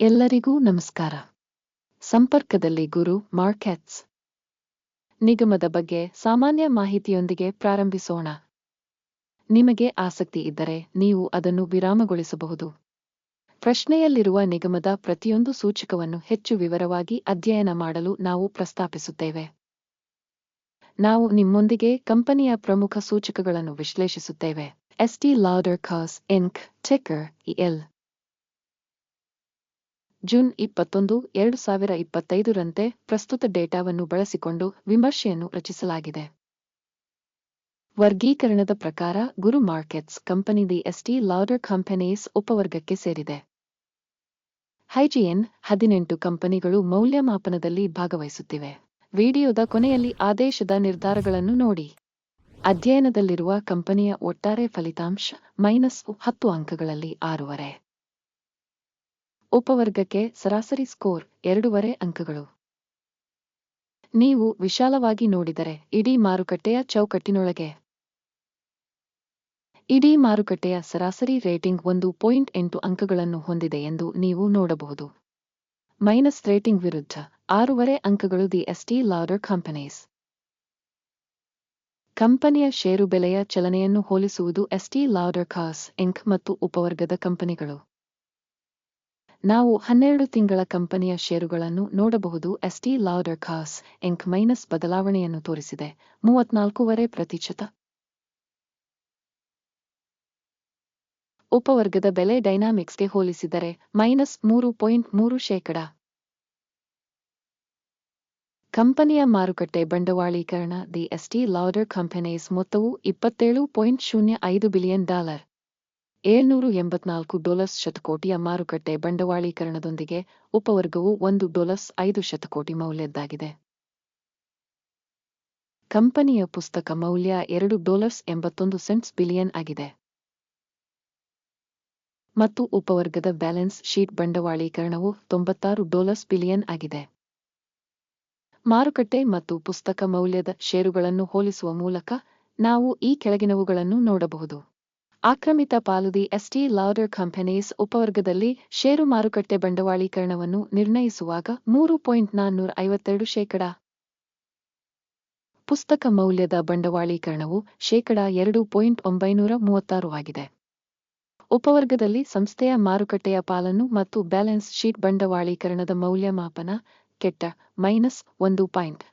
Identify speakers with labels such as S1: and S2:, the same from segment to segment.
S1: ಎಲ್ಲರಿಗೂ ನಮಸ್ಕಾರ. ಸಂಪರ್ಕದಲ್ಲಿ ಗುರು ಮಾರ್ಕೆಟ್ಸ್ ನಿಗಮದ ಬಗ್ಗೆ ಸಾಮಾನ್ಯ ಮಾಹಿತಿಯೊಂದಿಗೆ ಪ್ರಾರಂಭಿಸೋಣ. ನಿಮಗೆ ಆಸಕ್ತಿ ಇದ್ದರೆ ನೀವು ಅದನ್ನು ವಿರಾಮಗೊಳಿಸಬಹುದು. ಪ್ರಶ್ನೆಯಲ್ಲಿರುವ ನಿಗಮದ ಪ್ರತಿಯೊಂದು ಸೂಚಕವನ್ನು ಹೆಚ್ಚು ವಿವರವಾಗಿ ಅಧ್ಯಯನ ಮಾಡಲು ನಾವು ಪ್ರಸ್ತಾಪಿಸುತ್ತೇವೆ. ನಾವು ನಿಮ್ಮೊಂದಿಗೆ ಕಂಪನಿಯ ಪ್ರಮುಖ ಸೂಚಕಗಳನ್ನು ವಿಶ್ಲೇಷಿಸುತ್ತೇವೆ. Estee Lauder Cos Inc ticker EL June ಇಪ್ಪತ್ತೊಂದು, ಎರಡು ಸಾವಿರ ಇಪ್ಪತ್ತೈದರಂತೆ ಪ್ರಸ್ತುತ ಡೇಟಾವನ್ನು ಬಳಸಿಕೊಂಡು ವಿಮರ್ಶೆಯನ್ನು ರಚಿಸಲಾಗಿದೆ. ವರ್ಗೀಕರಣದ ಪ್ರಕಾರ ಗುರು markets company the Estee Lauder companies ಉಪವರ್ಗಕ್ಕೆ ಸೇರಿದೆ. ಹೈಜಿಯನ್ ಹದಿನೆಂಟು ಕಂಪನಿಗಳು ಮೌಲ್ಯಮಾಪನದಲ್ಲಿ ಭಾಗವಹಿಸುತ್ತಿವೆ. ವಿಡಿಯೋದ ಕೊನೆಯಲ್ಲಿ ಆದೇಶದ ನಿರ್ಧಾರಗಳನ್ನು ನೋಡಿ. ಅಧ್ಯಯನದಲ್ಲಿರುವ ಕಂಪನಿಯ ಒಟ್ಟಾರೆ ಫಲಿತಾಂಶ ಮೈನಸ್ ಹತ್ತು ಅಂಕಗಳಲ್ಲಿ ಆರೂವರೆ. ಉಪವರ್ಗಕ್ಕೆ ಸರಾಸರಿ ಸ್ಕೋರ್ ಎರಡೂವರೆ ಅಂಕಗಳು. ನೀವು ವಿಶಾಲವಾಗಿ ನೋಡಿದರೆ ಇಡೀ ಮಾರುಕಟ್ಟೆಯ ಚೌಕಟ್ಟಿನೊಳಗೆ. ಇಡೀ ಮಾರುಕಟ್ಟೆಯ ಸರಾಸರಿ ರೇಟಿಂಗ್ ಒಂದು ಪಾಯಿಂಟ್ ಎಂಟು ಅಂಕಗಳನ್ನು ಹೊಂದಿದೆ ಎಂದು ನೀವು ನೋಡಬಹುದು. ಮೈನಸ್ ರೇಟಿಂಗ್ ವಿರುದ್ಧ ಆರೂವರೆ ಅಂಕಗಳು ದಿ ಎಸ್ಟಿ ಲಾಡರ್ ಕಂಪನೀಸ್. ಕಂಪನಿಯ ಷೇರು ಬೆಲೆಯ ಚಲನೆಯನ್ನು ಹೋಲಿಸುವುದು ಎಸ್ಟಿ ಲಾಡರ್ ಕಾಸ್ ಇಂಕ್ ಮತ್ತು ಉಪವರ್ಗದ ಕಂಪನಿಗಳು. ನಾವು ಹನ್ನೆರಡು ತಿಂಗಳ ಕಂಪನಿಯ ಷೇರುಗಳನ್ನು ನೋಡಬಹುದು. ಎಸ್ಟಿ ಲಾಡರ್ ಖಾಸ್ ಎಂಕ್ ಮೈನಸ್ ಬದಲಾವಣೆಯನ್ನು ತೋರಿಸಿದೆ. ಮೂವತ್ನಾಲ್ಕೂವರೆ ಪ್ರತಿಶತ. ಉಪವರ್ಗದ ಬೆಲೆ ಡೈನಾಮಿಕ್ಸ್ಗೆ ಹೋಲಿಸಿದರೆ ಮೈನಸ್ ಮೂರು ಪಾಯಿಂಟ್ ಮೂರು ಶೇಕಡ. ಕಂಪನಿಯ ಮಾರುಕಟ್ಟೆ ಬಂಡವಾಳೀಕರಣ ದಿ ಎಸ್ಟಿ ಲಾಡರ್ ಕಂಪನೀಸ್ ಮೊತ್ತವು ಇಪ್ಪತ್ತೇಳು ಪಾಯಿಂಟ್ ಶೂನ್ಯ ಐದು ಬಿಲಿಯನ್ ಡಾಲರ್. ಏಳ್ನೂರು ಎಂಬತ್ನಾಲ್ಕು ಡೊಲರ್ಸ್ ಶತಕೋಟಿಯ ಮಾರುಕಟ್ಟೆ ಬಂಡವಾಳೀಕರಣದೊಂದಿಗೆ ಉಪವರ್ಗವು ಒಂದು ಡೊಲರ್ಸ್ ಐದು ಶತಕೋಟಿ ಮೌಲ್ಯದ್ದಾಗಿದೆ. ಕಂಪನಿಯ ಪುಸ್ತಕ ಮೌಲ್ಯ ಎರಡು ಡಾಲರ್ಸ್ ಎಂಬತ್ತೊಂದು ಸೆಂಟ್ಸ್ ಬಿಲಿಯನ್ ಆಗಿದೆ. ಮತ್ತು ಉಪವರ್ಗದ ಬ್ಯಾಲೆನ್ಸ್ ಶೀಟ್ ಬಂಡವಾಳೀಕರಣವು ತೊಂಬತ್ತಾರು ಡಾಲರ್ಸ್ ಬಿಲಿಯನ್ ಆಗಿದೆ. ಮಾರುಕಟ್ಟೆ ಮತ್ತು ಪುಸ್ತಕ ಮೌಲ್ಯದ ಷೇರುಗಳನ್ನು ಹೋಲಿಸುವ ಮೂಲಕ ನಾವು ಈ ಕೆಳಗಿನವುಗಳನ್ನು ನೋಡಬಹುದು. ಆಕ್ರಮಿತ ಪಾಲುದಿ ಎಸ್ಟಿ ಲಾಡರ್ ಕಂಪನೀಸ್ ಉಪವರ್ಗದಲ್ಲಿ ಷೇರು ಮಾರುಕಟ್ಟೆ ಬಂಡವಾಳೀಕರಣವನ್ನು ನಿರ್ಣಯಿಸುವಾಗ ಮೂರು ಪಾಯಿಂಟ್ ನಾನ್ನೂರ ಐವತ್ತೆರಡು ಶೇಕಡ. ಪುಸ್ತಕ ಮೌಲ್ಯದ ಬಂಡವಾಳೀಕರಣವು ಶೇಕಡ ಎರಡು ಪಾಯಿಂಟ್ ಒಂಬೈನೂರ ಮೂವತ್ತಾರು ಆಗಿದೆ. ಉಪವರ್ಗದಲ್ಲಿ ಸಂಸ್ಥೆಯ ಮಾರುಕಟ್ಟೆಯ ಪಾಲನ್ನು ಮತ್ತು ಬ್ಯಾಲೆನ್ಸ್ ಶೀಟ್ ಬಂಡವಾಳೀಕರಣದ ಮೌಲ್ಯಮಾಪನ ಕೆಟ್ಟ ಮೈನಸ್ ಒಂದು ಪಾಯಿಂಟ್.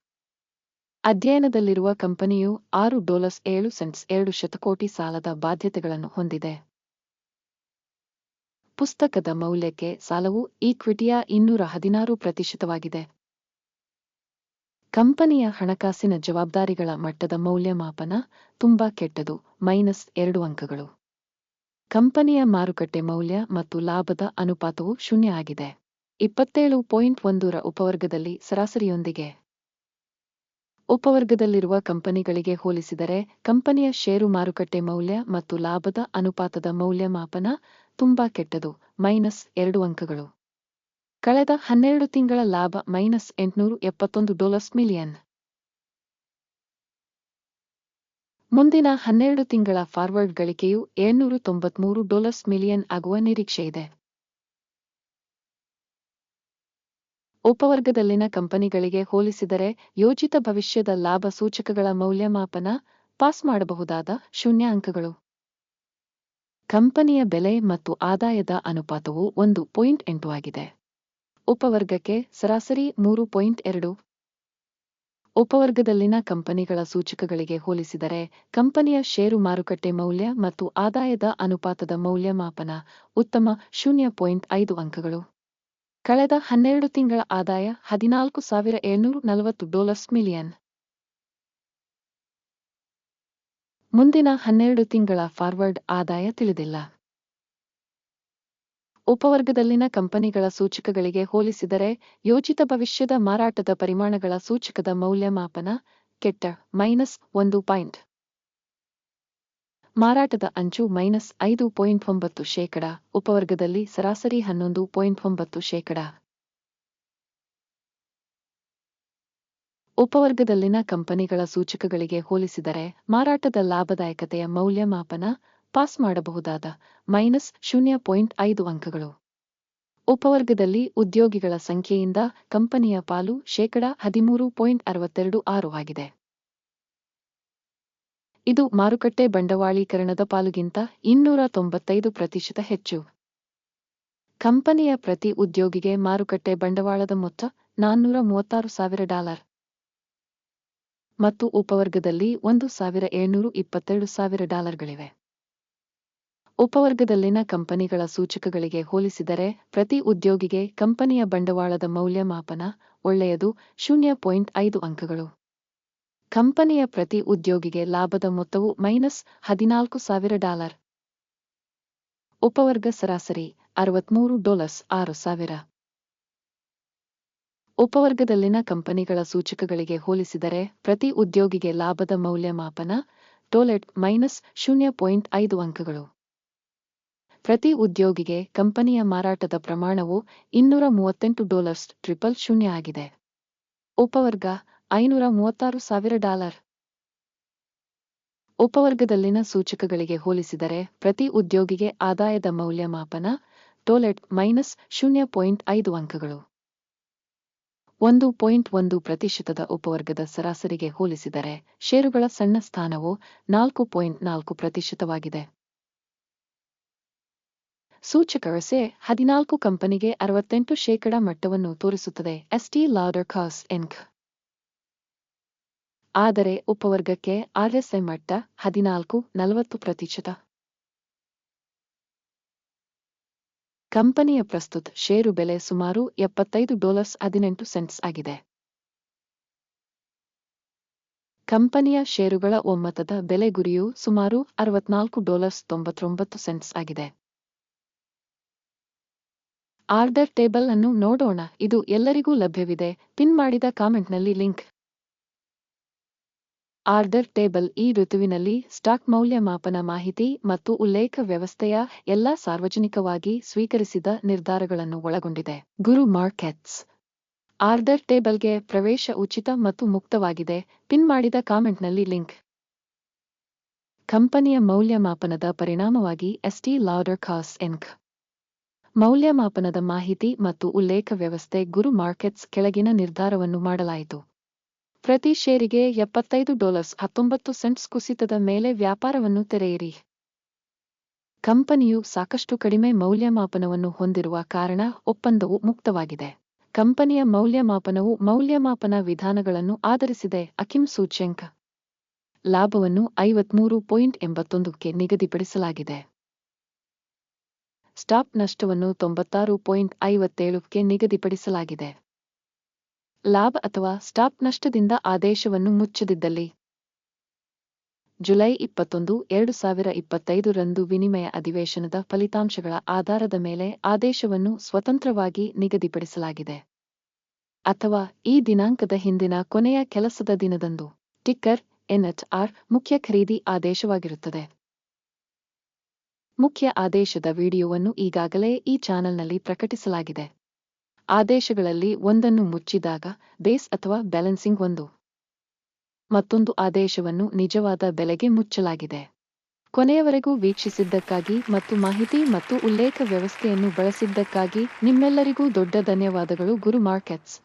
S1: ಅಧ್ಯಯನದಲ್ಲಿರುವ ಕಂಪನಿಯು ಆರು ಡಾಲರ್ಸ್ ಏಳು ಸೆಂಟ್ಸ್ ಎರಡು ಶತಕೋಟಿ ಸಾಲದ ಬಾಧ್ಯತೆಗಳನ್ನು ಹೊಂದಿದೆ. ಪುಸ್ತಕದ ಮೌಲ್ಯಕ್ಕೆ ಸಾಲವು ಈಕ್ವಿಟಿಯ ಇನ್ನೂರ ಹದಿನಾರು ಪ್ರತಿಶತವಾಗಿದೆ. ಕಂಪನಿಯ ಹಣಕಾಸಿನ ಜವಾಬ್ದಾರಿಗಳ ಮಟ್ಟದ ಮೌಲ್ಯಮಾಪನ ತುಂಬಾ ಕೆಟ್ಟದು, ಮೈನಸ್ ಎರಡು ಅಂಕಗಳು. ಕಂಪನಿಯ ಮಾರುಕಟ್ಟೆ ಮೌಲ್ಯ ಮತ್ತು ಲಾಭದ ಅನುಪಾತವು ಶೂನ್ಯ ಆಗಿದೆ. ಇಪ್ಪತ್ತೇಳು ಪಾಯಿಂಟ್ ಒಂದರ ಉಪವರ್ಗದಲ್ಲಿ ಸರಾಸರಿಯೊಂದಿಗೆ ಉಪವರ್ಗದಲ್ಲಿರುವ ಕಂಪನಿಗಳಿಗೆ ಹೋಲಿಸಿದರೆ, ಕಂಪನಿಯ ಷೇರು ಮಾರುಕಟ್ಟೆ ಮೌಲ್ಯ ಮತ್ತು ಲಾಭದ ಅನುಪಾತದ ಮೌಲ್ಯಮಾಪನ ತುಂಬಾ ಕೆಟ್ಟದು, ಮೈನಸ್ ಎರಡು ಅಂಕಗಳು. ಕಳೆದ ಹನ್ನೆರಡು ತಿಂಗಳ ಲಾಭ ಮೈನಸ್ ಎಂಟುನೂರು ಎಪ್ಪತ್ತೊಂದು ಡಾಲರ್ಸ್ ಮಿಲಿಯನ್. ಮುಂದಿನ ಹನ್ನೆರಡು ತಿಂಗಳ ಫಾರ್ವರ್ಡ್ ಗಳಿಕೆಯು ಏಳ್ನೂರು ತೊಂಬತ್ಮೂರು ಡಾಲರ್ಸ್ ಮಿಲಿಯನ್ ಆಗುವ ನಿರೀಕ್ಷೆಯಿದೆ. ಉಪವರ್ಗದಲ್ಲಿನ ಕಂಪನಿಗಳಿಗೆ ಹೋಲಿಸಿದರೆ ಯೋಜಿತ ಭವಿಷ್ಯದ ಲಾಭ ಸೂಚಕಗಳ ಮೌಲ್ಯಮಾಪನ ಪಾಸ್ ಮಾಡಬಹುದಾದ ಶೂನ್ಯ ಅಂಕಗಳು. ಕಂಪನಿಯ ಬೆಲೆ ಮತ್ತು ಆದಾಯದ ಅನುಪಾತವು ಒಂದು ಪಾಯಿಂಟ್ ಎಂಟು ಆಗಿದೆ. ಉಪವರ್ಗಕ್ಕೆ ಸರಾಸರಿ ಮೂರು ಪಾಯಿಂಟ್ ಎರಡು. ಉಪವರ್ಗದಲ್ಲಿನ ಕಂಪನಿಗಳ ಸೂಚಕಗಳಿಗೆ ಹೋಲಿಸಿದರೆ ಕಂಪನಿಯ ಷೇರು ಮಾರುಕಟ್ಟೆ ಮೌಲ್ಯ ಮತ್ತು ಆದಾಯದ ಅನುಪಾತದ ಮೌಲ್ಯಮಾಪನ ಉತ್ತಮ ಶೂನ್ಯ ಪಾಯಿಂಟ್ ಐದು ಅಂಕಗಳು. ಕಳೆದ ಹನ್ನೆರಡು ತಿಂಗಳ ಆದಾಯ ಹದಿನಾಲ್ಕು ಸಾವಿರ ಏಳ್ನೂರು ನಲವತ್ತು ಡಾಲರ್ಸ್ ಮಿಲಿಯನ್. ಮುಂದಿನ ಹನ್ನೆರಡು ತಿಂಗಳ ಫಾರ್ವರ್ಡ್ ಆದಾಯ ತಿಳಿದಿಲ್ಲ. ಉಪವರ್ಗದಲ್ಲಿನ ಕಂಪನಿಗಳ ಸೂಚಕಗಳಿಗೆ ಹೋಲಿಸಿದರೆ ಯೋಜಿತ ಭವಿಷ್ಯದ ಮಾರಾಟದ ಪರಿಮಾಣಗಳ ಸೂಚಕದ ಮೌಲ್ಯಮಾಪನ ಕೆಟ್ಟ ಮೈನಸ್ ಒಂದು ಪಾಯಿಂಟ್. ಮಾರಾಟದ ಅಂಚು ಮೈನಸ್ ಐದು ಪಾಯಿಂಟ್ ಒಂಬತ್ತು ಶೇಕಡ, ಉಪವರ್ಗದಲ್ಲಿ ಸರಾಸರಿ ಹನ್ನೊಂದು ಪಾಯಿಂಟ್ ಒಂಬತ್ತು ಶೇಕಡ. ಉಪವರ್ಗದಲ್ಲಿನ ಕಂಪನಿಗಳ ಸೂಚಕಗಳಿಗೆ ಹೋಲಿಸಿದರೆ ಮಾರಾಟದ ಲಾಭದಾಯಕತೆಯ ಮೌಲ್ಯಮಾಪನ ಪಾಸ್ ಮಾಡಬಹುದಾದ ಮೈನಸ್ ಶೂನ್ಯ ಪಾಯಿಂಟ್ ಐದು ಅಂಕಗಳು. ಉಪವರ್ಗದಲ್ಲಿ ಉದ್ಯೋಗಿಗಳ ಸಂಖ್ಯೆಯಿಂದ ಕಂಪನಿಯ ಪಾಲು ಶೇಕಡ ಹದಿಮೂರು ಪಾಯಿಂಟ್ ಅರವತ್ತೆರಡು ಆರು ಆಗಿದೆ. ಇದು ಮಾರುಕಟ್ಟೆ ಬಂಡವಾಳೀಕರಣದ ಪಾಲುಗಿಂತ ಇನ್ನೂರ ತೊಂಬತ್ತೈದು ಪ್ರತಿಶತ ಹೆಚ್ಚು. ಕಂಪನಿಯ ಪ್ರತಿ ಉದ್ಯೋಗಿಗೆ ಮಾರುಕಟ್ಟೆ ಬಂಡವಾಳದ ಮೊತ್ತ ನಾನ್ನೂರ ಮೂವತ್ತಾರು ಸಾವಿರ ಡಾಲರ್. ಮತ್ತು ಉಪವರ್ಗದಲ್ಲಿ ಒಂದು ಸಾವಿರ ಏಳ್ನೂರು ಇಪ್ಪತ್ತೆರಡು ಸಾವಿರ ಡಾಲರ್ಗಳಿವೆ. ಉಪವರ್ಗದಲ್ಲಿನ ಕಂಪನಿಗಳ ಸೂಚಕಗಳಿಗೆ ಹೋಲಿಸಿದರೆ ಪ್ರತಿ ಉದ್ಯೋಗಿಗೆ ಕಂಪನಿಯ ಬಂಡವಾಳದ ಮೌಲ್ಯಮಾಪನ ಒಳ್ಳೆಯದು ಶೂನ್ಯ ಪಾಯಿಂಟ್ ಐದು ಅಂಕಗಳು. ಕಂಪನಿಯ ಪ್ರತಿ ಉದ್ಯೋಗಿಗೆ ಲಾಭದ ಮೊತ್ತವು ಮೈನಸ್ ಹದಿನಾಲ್ಕು ಸಾವಿರ ಡಾಲರ್. ಉಪವರ್ಗ ಸರಾಸರಿ ಅರವತ್ಮೂರು ಡಾಲರ್ಸ್ ಆರು ಸಾವಿರ. ಉಪವರ್ಗದಲ್ಲಿನ ಕಂಪನಿಗಳ ಸೂಚಕಗಳಿಗೆ ಹೋಲಿಸಿದರೆ ಪ್ರತಿ ಉದ್ಯೋಗಿಗೆ ಲಾಭದ ಮೌಲ್ಯಮಾಪನ ಟೋಲೆಟ್ ಮೈನಸ್ ಶೂನ್ಯ ಪಾಯಿಂಟ್ ಐದು ಅಂಕಗಳು. ಪ್ರತಿ ಉದ್ಯೋಗಿಗೆ ಕಂಪನಿಯ ಮಾರಾಟದ ಪ್ರಮಾಣವು ಇನ್ನೂರ ಮೂವತ್ತೆಂಟು ಡಾಲರ್ಸ್ ಟ್ರಿಪಲ್ ಶೂನ್ಯ ಆಗಿದೆ. ಉಪವರ್ಗ ಐನೂರ ಮೂವತ್ತಾರು ಸಾವಿರ ಡಾಲರ್. ಉಪವರ್ಗದಲ್ಲಿನ ಸೂಚಕಗಳಿಗೆ ಹೋಲಿಸಿದರೆ ಪ್ರತಿ ಉದ್ಯೋಗಿಗೆ ಆದಾಯದ ಮೌಲ್ಯಮಾಪನ ಟೋಲೆಟ್ ಮೈನಸ್ ಶೂನ್ಯ ಪಾಯಿಂಟ್ ಐದು ಅಂಕಗಳು. ಒಂದು ಪಾಯಿಂಟ್ ಒಂದು ಪ್ರತಿಶತದ ಉಪವರ್ಗದ ಸರಾಸರಿಗೆ ಹೋಲಿಸಿದರೆ ಷೇರುಗಳ ಸಣ್ಣ ಸ್ಥಾನವು ನಾಲ್ಕು ಪಾಯಿಂಟ್ ನಾಲ್ಕು ಪ್ರತಿಶತವಾಗಿದೆ. ಸೂಚಕರಸೆ ಹದಿನಾಲ್ಕು ಕಂಪನಿಗೆ ಅರವತ್ತೆಂಟು ಶೇಕಡಾ ಮಟ್ಟವನ್ನು ತೋರಿಸುತ್ತದೆ. ಎಸ್ಟಿ ಲಾಡರ್ ಕಾಸ್ ಎನ್ಕ್ ಆದರೆ ಉಪವರ್ಗಕ್ಕೆ ಆರ್ಎಸ್ಐ ಮಟ್ಟ ಹದಿನಾಲ್ಕು, ನಲವತ್ತು ಪ್ರತಿಶತ. ಕಂಪನಿಯ ಪ್ರಸ್ತುತ ಷೇರು ಬೆಲೆ ಸುಮಾರು ಎಪ್ಪತ್ತೈದು ಡಾಲರ್ಸ್ ಹದಿನೆಂಟು ಸೆಂಟ್ಸ್ ಆಗಿದೆ. ಕಂಪನಿಯ ಷೇರುಗಳ ಒಮ್ಮತದ ಬೆಲೆ ಗುರಿಯು ಸುಮಾರು ಅರವತ್ನಾಲ್ಕು ಡಾಲರ್ಸ್ ತೊಂಬತ್ತೊಂಬತ್ತು ಸೆಂಟ್ಸ್ ಆಗಿದೆ. ಆರ್ಡರ್ ಟೇಬಲ್ ಅನ್ನು ನೋಡೋಣ, ಇದು ಎಲ್ಲರಿಗೂ ಲಭ್ಯವಿದೆ, ಪಿನ್ ಮಾಡಿದ ಕಾಮೆಂಟ್ನಲ್ಲಿ ಲಿಂಕ್. ಆರ್ಡರ್ ಟೇಬಲ್ ಈ ಋತುವಿನಲ್ಲಿ ಸ್ಟಾಕ್ ಮೌಲ್ಯಮಾಪನ ಮಾಹಿತಿ ಮತ್ತು ಉಲ್ಲೇಖ ವ್ಯವಸ್ಥೆಯ ಎಲ್ಲಾ ಸಾರ್ವಜನಿಕವಾಗಿ ಸ್ವೀಕರಿಸಿದ ನಿರ್ಧಾರಗಳನ್ನು ಒಳಗೊಂಡಿದೆ. ಗುರು ಮಾರ್ಕೆಟ್ಸ್. ಆರ್ಡರ್ ಟೇಬಲ್ಗೆ ಪ್ರವೇಶ ಉಚಿತ ಮತ್ತು ಮುಕ್ತವಾಗಿದೆ. ಪಿನ್ ಮಾಡಿದ ಕಾಮೆಂಟ್ನಲ್ಲಿ ಲಿಂಕ್. ಕಂಪನಿಯ ಮೌಲ್ಯಮಾಪನದ ಪರಿಣಾಮವಾಗಿ ಎಸ್ಟಿ ಲಾಡರ್ ಕಾಸ್ ಎನ್ಕ್. ಮೌಲ್ಯಮಾಪನದ ಮಾಹಿತಿ ಮತ್ತು ಉಲ್ಲೇಖ ವ್ಯವಸ್ಥೆ ಗುರು ಮಾರ್ಕೆಟ್ಸ್ ಕೆಳಗಿನ ನಿರ್ಧಾರವನ್ನು ಮಾಡಲಾಯಿತು. ಪ್ರತಿ ಷೇರಿಗೆ ಎಪ್ಪತ್ತೈದು ಡಾಲರ್ಸ್ ಹತ್ತೊಂಬತ್ತು ಸೆಂಟ್ಸ್ ಕುಸಿತದ ಮೇಲೆ ವ್ಯಾಪಾರವನ್ನು ತೆರೆಯಿರಿ. ಕಂಪನಿಯು ಸಾಕಷ್ಟು ಕಡಿಮೆ ಮೌಲ್ಯಮಾಪನವನ್ನು ಹೊಂದಿರುವ ಕಾರಣ ಒಪ್ಪಂದವು ಮುಕ್ತವಾಗಿದೆ. ಕಂಪನಿಯ ಮೌಲ್ಯಮಾಪನವು ಮೌಲ್ಯಮಾಪನ ವಿಧಾನಗಳನ್ನು ಆಧರಿಸಿದೆ, ಅಕಿಮ್ ಸೂಚ್ಯಂಕ. ಲಾಭವನ್ನು ಐವತ್ಮೂರು ಪಾಯಿಂಟ್ ಎಂಬತ್ತೊಂದಕ್ಕೆ ನಿಗದಿಪಡಿಸಲಾಗಿದೆ. ಸ್ಟಾಪ್ ನಷ್ಟವನ್ನು ತೊಂಬತ್ತಾರು ಪಾಯಿಂಟ್ ಐವತ್ತೇಳಕ್ಕೆ ನಿಗದಿಪಡಿಸಲಾಗಿದೆ. ಲಾಭ ಅಥವಾ ಸ್ಟಾಪ್ ನಷ್ಟದಿಂದ ಆದೇಶವನ್ನು ಮುಚ್ಚದಿದ್ದಲ್ಲಿ. ಜುಲೈ ಇಪ್ಪತ್ತೊಂದು, ಎರಡು ಸಾವಿರ ಇಪ್ಪತ್ತೈದು ರಂದು ವಿನಿಮಯ ಅಧಿವೇಶನದ ಫಲಿತಾಂಶಗಳ ಆಧಾರದ ಮೇಲೆ ಆದೇಶವನ್ನು ಸ್ವತಂತ್ರವಾಗಿ ನಿಗದಿಪಡಿಸಲಾಗಿದೆ. ಅಥವಾ ಈ ದಿನಾಂಕದ ಹಿಂದಿನ ಕೊನೆಯ ಕೆಲಸದ ದಿನದಂದು. ಟಿಕ್ಕರ್, ಎನ್ಎಚ್ಆರ್ ಮುಖ್ಯ ಖರೀದಿ ಆದೇಶವಾಗಿರುತ್ತದೆ. ಮುಖ್ಯ ಆದೇಶದ ವಿಡಿಯೋವನ್ನು ಈಗಾಗಲೇ ಈ ಚಾನೆಲ್ನಲ್ಲಿ ಪ್ರಕಟಿಸಲಾಗಿದೆ. ಆದೇಶಗಳಲ್ಲಿ ಒಂದನ್ನು ಮುಚ್ಚಿದಾಗ ಬೇಸ್ ಅಥವಾ ಬ್ಯಾಲೆನ್ಸಿಂಗ್ ಒಂದು. ಮತ್ತೊಂದು ಆದೇಶವನ್ನು ನಿಜವಾದ ಬೆಲೆಗೆ ಮುಚ್ಚಲಾಗಿದೆ. ಕೊನೆಯವರೆಗೂ ವೀಕ್ಷಿಸಿದ್ದಕ್ಕಾಗಿ ಮತ್ತು ಮಾಹಿತಿ ಮತ್ತು ಉಲ್ಲೇಖ ವ್ಯವಸ್ಥೆಯನ್ನು ಬಳಸಿದ್ದಕ್ಕಾಗಿ ನಿಮ್ಮೆಲ್ಲರಿಗೂ ದೊಡ್ಡ ಧನ್ಯವಾದಗಳು ಗುರು ಮಾರ್ಕೆಟ್ಸ್.